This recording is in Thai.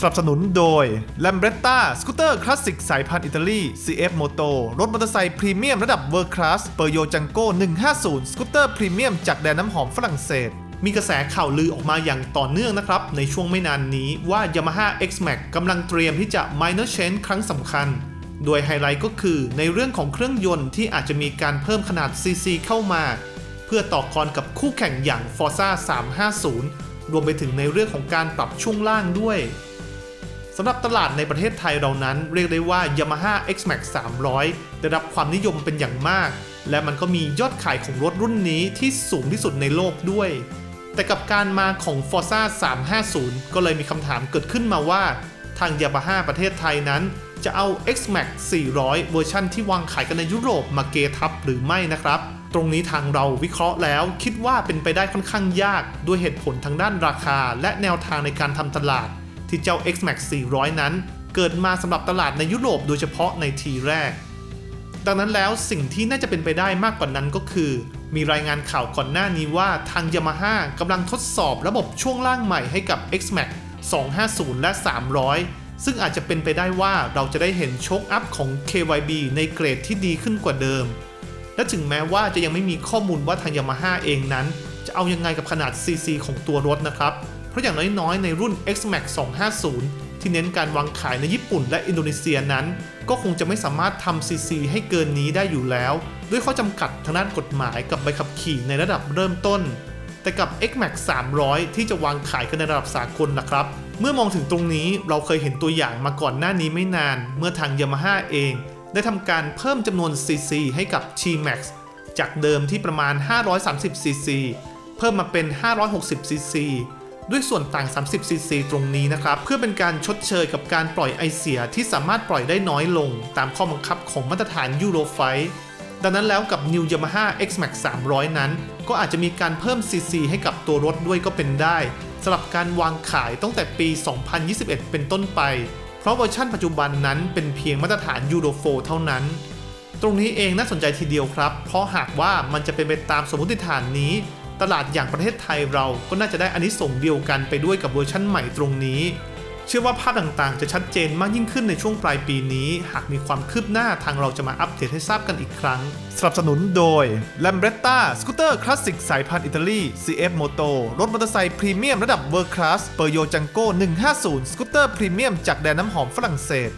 สนับสนุนโดย l a m b r e t t a สกูตเตอร์คลาสสิกสายพันธุ์อิตาลี CF Moto รถมอเตอร์ไซค์พรีเมียมระดับ World Class เปอร์โยจังโก้150 สกูตเตอร์พรีเมียมจากแดนน้ำหอมฝรั่งเศสมีกระแสข่าวลือออกมาอย่างต่อเนื่องนะครับ ในช่วงไม่นานนี้ว่า Yamaha X-Max กำลังเตรียมที่จะ minor change ครั้งสำคัญ โดยไฮไลท์ก็คือในเรื่องของเครื่องยนต์ที่อาจจะมีการเพิ่มขนาด CC เข้ามา เพื่อต่อกรกับคู่แข่งอย่าง Forza 350 รวมไปถึงในเรื่องของการปรับช่วงล่างด้วย สำหรับตลาดในประเทศไทยเรานั้น เรียกได้ว่า Yamaha X-Max 300 ได้รับความนิยมเป็นอย่างมาก และมันก็มียอดขายของรถรุ่นนี้ที่สูงที่สุดในโลกด้วย แต่กับการมาของ Forza 350 ก็เลยมีคำถามเกิดขึ้นมาว่า ทาง Yamaha ประเทศไทยนั้น จะเอา X-Max 400 เวอร์ชั่นที่วางขายกันในยุโรปมาเกทับหรือไม่นะครับตรงนี้ทางเราวิเคราะห์แล้วคิดว่าเป็นไปได้ค่อนข้างยาก ด้วยเหตุผลทางด้านราคา และแนวทางในการทำตลาด ที่เจ้า X-Max 400 นั้น เกิดมาสำหรับตลาดในยุโรปโดยเฉพาะในทีแรก ดังนั้นแล้วสิ่งที่น่าจะเป็นไปได้มากกว่านั้นก็คือ มีรายงานข่าวก่อนหน้านี้ว่าทาง Yamaha กำลังทดสอบระบบช่วงล่างใหม่ให้กับ X-Max 250 และ 300 ซึ่งอาจจะเป็นไปได้ว่าเราจะได้เห็นโชคอัพของ KYB ในเกรดที่ดีขึ้นกว่าเดิม และถึงแม้ว่าจะยังไม่มีข้อมูลว่าทาง Yamaha เองนั้น จะเอายังไงกับขนาด CC ของตัวรถนะครับ ราะอย่างน้อยๆ ในรุ่น X-Max 250 ที่เน้นการวางขายในญี่ปุ่นและอินโดนีเซียนั้น ก็คงจะไม่สามารถทำ CC ให้เกินนี้ได้อยู่แล้ว ด้วยข้อจำกัดทางด้านกฎหมายกับใบขับขี่ในระดับเริ่มต้น แต่กับ X-Max 300 ที่จะวางขายกันในระดับสากลนะครับ เมื่อมองถึงตรงนี้เราเคยเห็นตัวอย่างมาก่อนหน้านี้ไม่นาน เมื่อทาง Yamaha เอง ได้ทำการเพิ่มจำนวน CC ให้กับ T-Max จากเดิมที่ประมาณ 530 cc เพิ่มมาเป็น 560 cc ด้วยส่วนต่าง 30 cc ตรงนี้นะครับ เพื่อเป็นการชดเชยกับการปล่อยไอเสียที่สามารถปล่อยได้น้อยลง ตามข้อบังคับของมาตรฐานยูโรไฟดังนั้นแล้วกับ New Yamaha X-Max 300 นั้น ก็อาจจะมีการเพิ่ม cc ให้กับตัวรถด้วยก็เป็นได้สำหรับการวางขายตั้งแต่ปี 2021 เป็นต้นไป เพราะเวอร์ชั่นปัจจุบันนั้นเป็นเพียงมาตรฐานยูโร4เท่านั้น ตรงนี้เองน่าสนใจทีเดียวครับ เพราะหากว่ามันจะเป็นไปตามสมมติฐานนี้ ตลาดอย่างประเทศไทยเราก็น่าจะได้อันนี้ส่งเดียวกันไปด้วยกับเวอร์ชั่นใหม่ตรงนี้ เชื่อว่าภาพต่างๆ จะชัดเจนมากยิ่งขึ้นในช่วงปลายปีนี้ หากมีความคืบหน้าทางเราจะมาอัปเดตให้ทราบกันอีกครั้ง สนับสนุนโดย l a m b r e t t a สกูตเตอร์คลาสสิกสายพันธุ์อิตาลี CF Moto รถมอเตอร์ไซค์พรีเมียมระดับ World Class เปอร์โยจังโก้150 สกูตเตอร์พรีเมียมจากแดนน้ำหอมฝรั่งเศส